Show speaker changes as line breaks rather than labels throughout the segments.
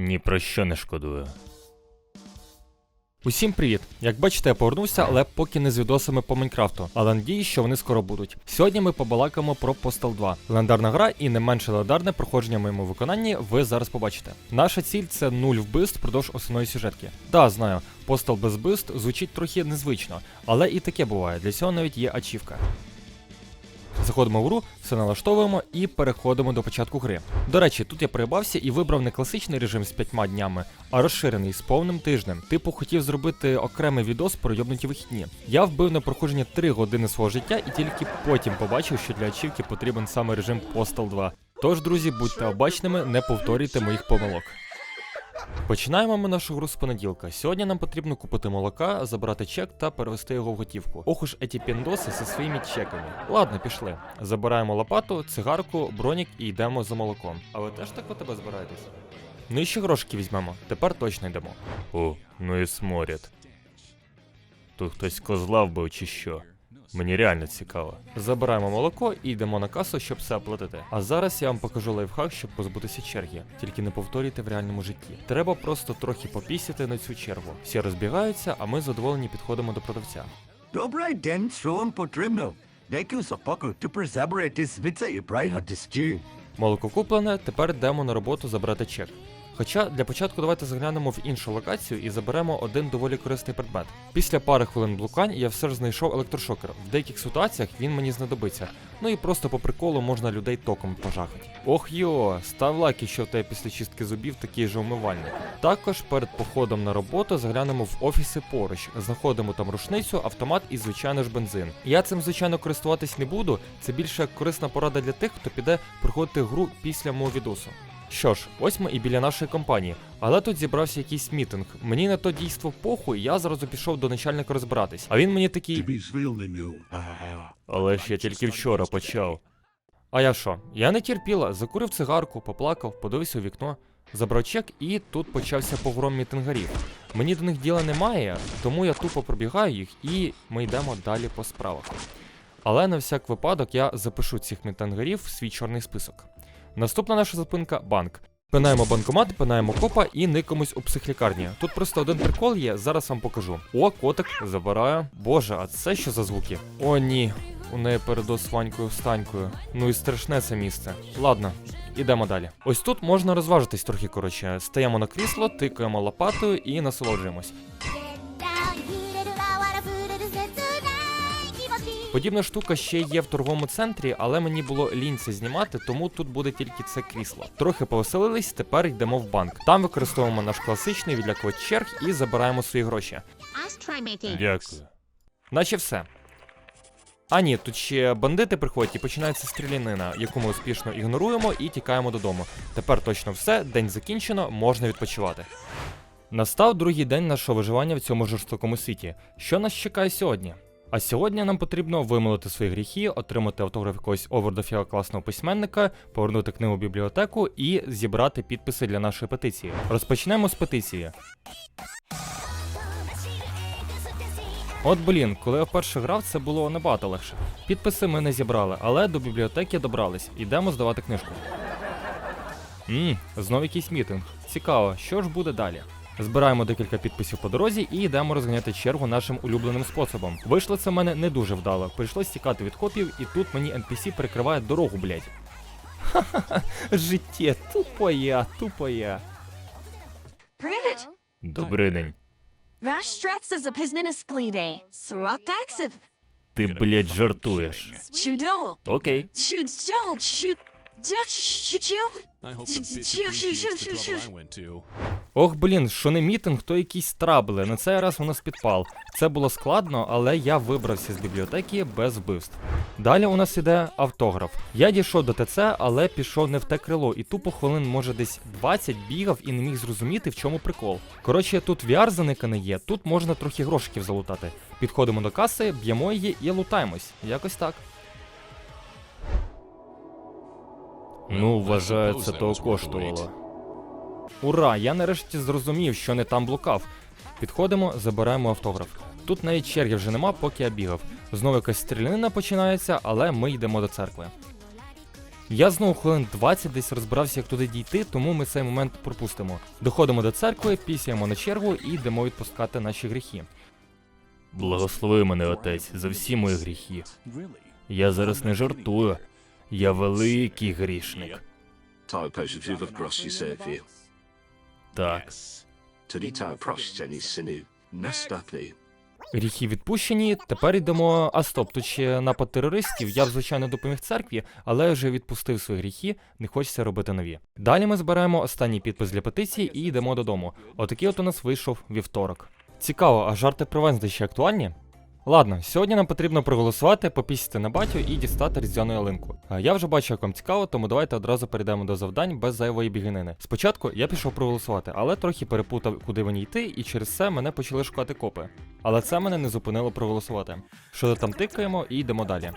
Ні про що не шкодую.
Усім привіт! Як бачите, я повернувся, але поки не з відосами по Майнкрафту, але надію, що вони скоро будуть. Сьогодні ми побалакаємо про Postal 2. Легендарна гра і не менше легендарне проходження в моєму виконанні ви зараз побачите. Наша ціль це нуль вбивств впродовж основної сюжетки. Да, знаю, Postal без вбивств звучить трохи незвично, але і таке буває. Для цього навіть є ачівка. Заходимо в гру, все налаштовуємо і переходимо до початку гри. До речі, тут я приїбався і вибрав не класичний режим з п'ятьма днями, а розширений з повним тижнем. Типу хотів зробити окремий відос про йобнуті вихідні. Я вбив на проходження 3 години свого життя і тільки потім побачив, що для ачівки потрібен саме режим Postal 2. Тож, друзі, будьте обачними, не повторюйте моїх помилок. Починаємо ми нашу гру з понеділка. Сьогодні нам потрібно купити молока, забрати чек та перевести його в готівку. Ох уж еті піндоси зі своїми чеками. Ладно, пішли. Забираємо лопату, цигарку, бронік і йдемо за молоком. А ви теж так у тебе збираєтесь? Ну і ще грошики візьмемо. Тепер точно йдемо.
О, ну і сморід. Тут хтось козла вбив чи що. Мені реально цікаво.
Забираємо молоко і йдемо на касу, щоб все оплатити. А зараз я вам покажу лайфхак, щоб позбутися черги. Тільки не повторюйте в реальному житті. Треба просто трохи попісяти на цю чергу. Всі розбігаються, а ми задоволені підходимо до продавця.
Добрий день, що вам потрібно? Дякую за покупку. Призаберете звідси і пригати стіл.
Молоко куплене, тепер йдемо на роботу забрати чек. Хоча для початку давайте заглянемо в іншу локацію і заберемо один доволі корисний предмет. Після пари хвилин блукань я все ж знайшов електрошокер. В деяких ситуаціях він мені знадобиться. Ну і просто по приколу можна людей током пожахати. Ох йо, став лайк, що в тебе після чистки зубів такий же умивальник. Також перед походом на роботу заглянемо в офіси поруч, знаходимо там рушницю, автомат і звичайно ж бензин. Я цим звичайно користуватись не буду. Це більше корисна порада для тих, хто піде проходити гру після мого відосу. Що ж, ось ми і біля нашої компанії, але тут зібрався якийсь мітинг. Мені на то дійство похуй, я зразу пішов до начальника розбиратись. А він мені такий.
Тобі звільненню.
Але ж я тільки вчора почав.
А я що? Я не терпіла, закурив цигарку, поплакав, подивився у вікно, забрав чек, і тут почався погром мітингарів. Мені до них діла немає, тому я тупо пробігаю їх і ми йдемо далі по справах. Але на всяк випадок я запишу цих мітингарів в свій чорний список. Наступна наша зупинка банк. Пинаємо банкомат, пинаємо копа і никомусь у психлікарні. Тут просто один прикол є, зараз вам покажу. О, котик, забираю. Боже, а це що за звуки? О, ні. У неї передос Ванькою встанькою. Ну і страшне це місце. Ладно, ідемо далі. Ось тут можна розважитись трохи коротше. Стаємо на крісло, тикаємо лопатою і насолоджуємось. Подібна штука ще є в торговому центрі, але мені було лінь це знімати, тому тут буде тільки це крісло. Трохи повеселились, тепер йдемо в банк. Там використовуємо наш класичний відлякувач черг і забираємо свої гроші.
Дякую.
Наче все. А ні, тут ще бандити приходять і починається стрілянина, яку ми успішно ігноруємо і тікаємо додому. Тепер точно все, день закінчено, можна відпочивати. Настав другий день нашого виживання в цьому жорстокому світі. Що нас чекає сьогодні? А сьогодні нам потрібно вимолити свої гріхи, отримати автограф якогось овердофіга класного письменника, повернути книгу в бібліотеку і зібрати підписи для нашої петиції. Розпочнемо з петиції. От блін, коли я вперше грав, це було набагато легше. Підписи ми не зібрали, але до бібліотеки добрались. Йдемо здавати книжку. Ммм, знов якийсь мітинг. Цікаво, що ж буде далі. Збираємо декілька підписів по дорозі і йдемо розганяти чергу нашим улюбленим способом. Вийшло це в мене не дуже вдало. Прийшлось тікати від копів, і тут мені NPC перекриває дорогу, блять. Ха-ха-ха, життя, тупоя, тупоя.
Привіт!
Добрий день.
Ваш штраф за запізнене скліде. Срок.
Ти, блядь, жартуєш.
Чудово.
Окей.
Чудово. Чудово.
Ох, блін, що не мітинг, то якісь трабли. На цей раз воно з підпал. Це було складно, але я вибрався з бібліотеки без вбивств. Далі у нас іде автограф. Я дійшов до ТЦ, але пішов не в те крило, і тупо хвилин, може, десь 20 бігав і не міг зрозуміти, в чому прикол. Коротше, тут VR заникане є, тут можна трохи грошиків залутати. Підходимо до каси, б'ємо її і лутаємось. Якось так.
Ну, вважаю, це того коштувало.
Ура! Я нарешті зрозумів, що не там блукав. Підходимо, забираємо автограф. Тут навіть черги вже нема, поки я бігав. Знову якась стрілянина починається, але ми йдемо до церкви. Я знову хвилин 20 десь розбирався, як туди дійти, тому ми цей момент пропустимо. Доходимо до церкви, пісяємо на чергу і йдемо відпускати наші гріхи.
Благослови мене, отець, за всі мої гріхи. Я зараз не жартую. Я великий грішник. Так.
Гріхи відпущені, тепер йдемо. А стоп, тут ще напад терористів. Я б, звичайно, допоміг церкві, але вже відпустив свої гріхи, не хочеться робити нові. Далі ми збираємо останній підпис для петиції і йдемо додому. Отакий от у нас вийшов вівторок. Цікаво, а жарти про ще актуальні? Ладно, сьогодні нам потрібно проголосувати, попісити на батю і дістати різдвяну ялинку. Я вже бачу, як вам цікаво, тому давайте одразу перейдемо до завдань без зайвої біганини. Спочатку я пішов проголосувати, але трохи перепутав, куди мені йти, і через це мене почали шукати копи. Але це мене не зупинило проголосувати. Що там тикаємо і йдемо далі.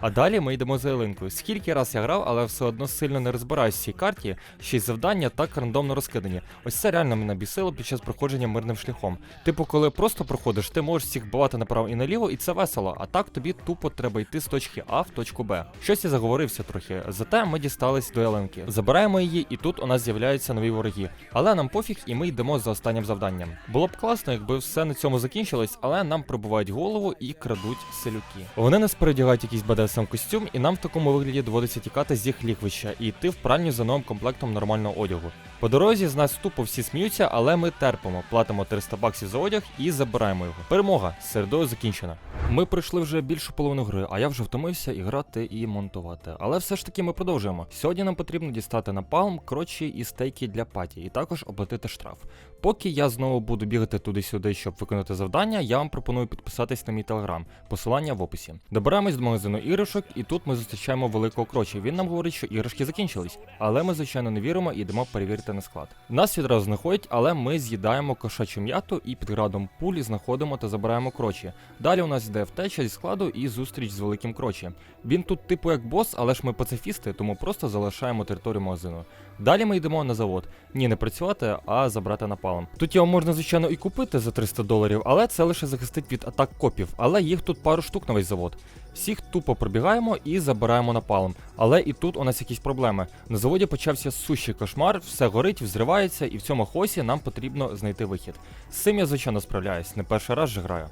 А далі ми йдемо за ялинкою. Скільки раз я грав, але все одно сильно не розбираюсь в цій карті, ще й завдання так рандомно розкидані. Ось це реально мене бісило під час проходження мирним шляхом. Типу, коли просто проходиш, ти можеш всіх бивати направо і наліво, і це весело. А так тобі тупо треба йти з точки А в точку Б. Щось я заговорився трохи. Зате ми дістались до ялинки. Забираємо її, і тут у нас з'являються нові вороги. Але нам пофіг, і ми йдемо за останнім завданням. Було б класно, якби все на цьому закінчилось, але нам пробивають голову і крадуть селюки. Вони нас передягають якийсь БДСМ костюм, і нам в такому вигляді доводиться тікати з їх лігвища і йти в пральню за новим комплектом нормального одягу. По дорозі з нас тупо всі сміються, але ми терпимо, платимо 300 баксів за одяг і забираємо його. Перемога середою закінчена. Ми пройшли вже більшу половину гри, а я вже втомився і грати і монтувати. Але все ж таки ми продовжуємо. Сьогодні нам потрібно дістати напалм, крочі і стейки для паті, і також оплатити штраф. Поки я знову буду бігати туди-сюди, щоб виконати завдання, я вам пропоную підписатись на мій телеграм. Посилання в описі. Добираємось до магазину іграшок, і тут ми зустрічаємо великого крочі. Він нам говорить, що іграшки закінчились, але ми звичайно не віримо і йдемо перевірити на склад. Нас відразу знаходять, але ми з'їдаємо кошачу м'яту і під градом пуль знаходимо та забираємо крочі. Далі у нас йде втеча зі складу і зустріч з великим крочі. Він тут типу як бос, але ж ми пацифісти, тому просто залишаємо територію магазину. Далі ми йдемо на завод. Ні, не працювати, а забрати напалм. Тут його можна, звичайно, і купити за 300 доларів, але це лише захистить від атак копів. Але їх тут пару штук на весь завод. Всіх тупо пробігаємо і забираємо напалм. Але і тут у нас якісь проблеми. На заводі почався сущий кошмар, все горить, взривається, і в цьому хосі нам потрібно знайти вихід. З цим я, звичайно, справляюсь, не перший раз же граю.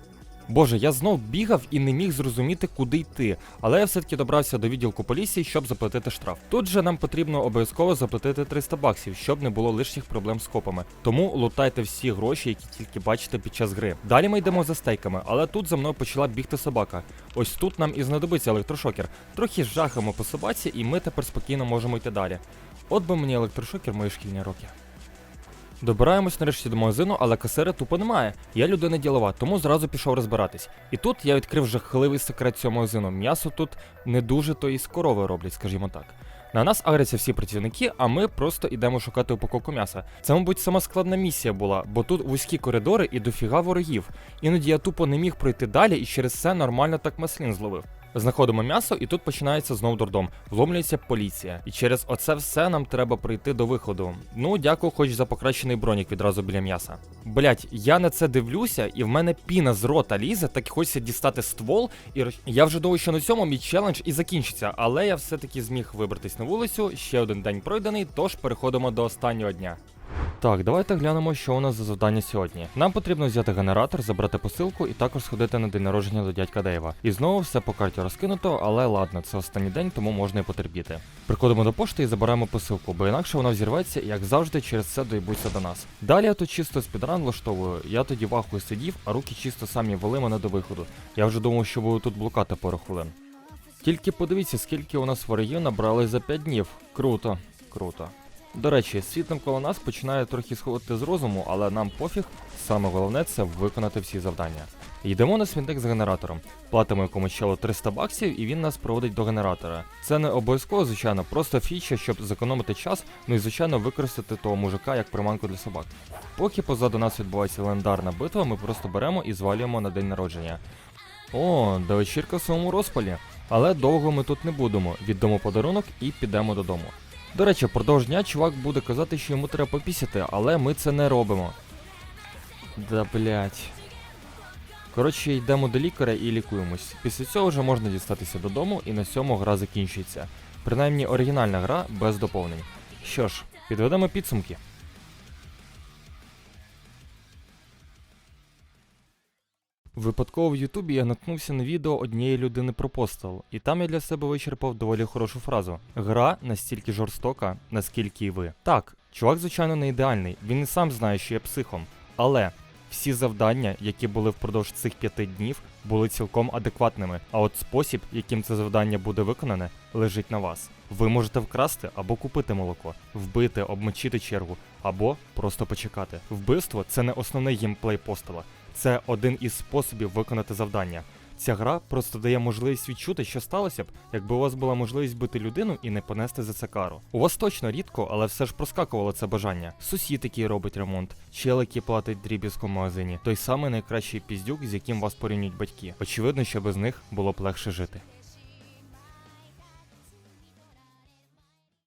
Боже, я знов бігав і не міг зрозуміти, куди йти, але я все-таки добрався до відділку поліції, щоб заплатити штраф. Тут же нам потрібно обов'язково заплатити 300 баксів, щоб не було лишніх проблем з копами. Тому лутайте всі гроші, які тільки бачите під час гри. Далі ми йдемо за стейками, але тут за мною почала бігти собака. Ось тут нам і знадобиться електрошокер. Трохи жахаємо по собаці, і ми тепер спокійно можемо йти далі. От би мені електрошокер мої шкільні роки. Добираємось нарешті до магазину, але касира тупо немає. Я людина ділова, тому зразу пішов розбиратись. І тут я відкрив жахливий секрет цього магазину. М'ясо тут не дуже то і з корови роблять, скажімо так. На нас агряться всі працівники, а ми просто йдемо шукати упаковку м'яса. Це, мабуть, сама складна місія була, бо тут вузькі коридори і дофіга ворогів. Іноді я тупо не міг пройти далі і через це нормально так маслін зловив. Знаходимо м'ясо, і тут починається знов дурдом. Вломлюється поліція. І через оце все нам треба прийти до виходу. Ну, дякую, хоч за покращений бронік відразу біля м'яса. Блять, я на це дивлюся, і в мене піна з рота лізе, так і хочеться дістати ствол. І я вже думаю, що на цьому мій челендж і закінчиться. Але я все-таки зміг вибратись на вулицю. Ще один день пройдений, тож переходимо до останнього дня. Так, давайте глянемо, що у нас за завдання сьогодні. Нам потрібно взяти генератор, забрати посилку і також сходити на день народження до дядька Дейва. І знову все по карті розкинуто, але ладно, це останній день, тому можна і потерпіти. Приходимо до пошти і забираємо посилку, бо інакше вона взірветься, і як завжди, через це доїбуться до нас. Далі я тут чисто спідран влаштовую. Я тоді в ахуї сидів, а руки чисто самі вели мене до виходу. Я вже думав, що буду тут блукати пару хвилин. Тільки подивіться, скільки у нас ворогів набрали за 5 днів. Круто, круто. До речі, світ навколо нас починає трохи сходити з розуму, але нам пофіг. Саме головне це виконати всі завдання. Йдемо на смітник з генератором, платимо якомусь челу 300 баксів, і він нас проводить до генератора. Це не обов'язково, звичайно, просто фіча, щоб зекономити час, ну і звичайно використати того мужика як приманку для собак. Поки позаду нас відбувається легендарна битва, ми просто беремо і звалюємо на день народження. О, до вечірка в своєму розпалі. Але довго ми тут не будемо. Віддамо подарунок і підемо додому. До речі, впродовж дня чувак буде казати, що йому треба попісяти, але ми це не робимо. Да блять. Коротше, йдемо до лікаря і лікуємось. Після цього вже можна дістатися додому, і на цьому гра закінчується. Принаймні оригінальна гра без доповнень. Що ж, підведемо підсумки. Випадково в Ютубі я наткнувся на відео однієї людини про Postal, і там я для себе вичерпав доволі хорошу фразу. Гра настільки жорстока, наскільки і ви. Так, чувак, звичайно, не ідеальний, він і сам знає, що є психом. Але всі завдання, які були впродовж цих п'яти днів, були цілком адекватними. А от спосіб, яким це завдання буде виконане, лежить на вас. Ви можете вкрасти або купити молоко, вбити, обмочити чергу, або просто почекати. Вбивство це не основний геймплей постела. Це один із способів виконати завдання. Ця гра просто дає можливість відчути, що сталося б, якби у вас була можливість бити людину і не понести за це кару. У вас точно рідко, але все ж проскакувало це бажання. Сусід, який робить ремонт, чел, який платить дріб'язку в магазині, той самий найкращий піздюк, з яким вас порівнюють батьки. Очевидно, що без них було б легше жити.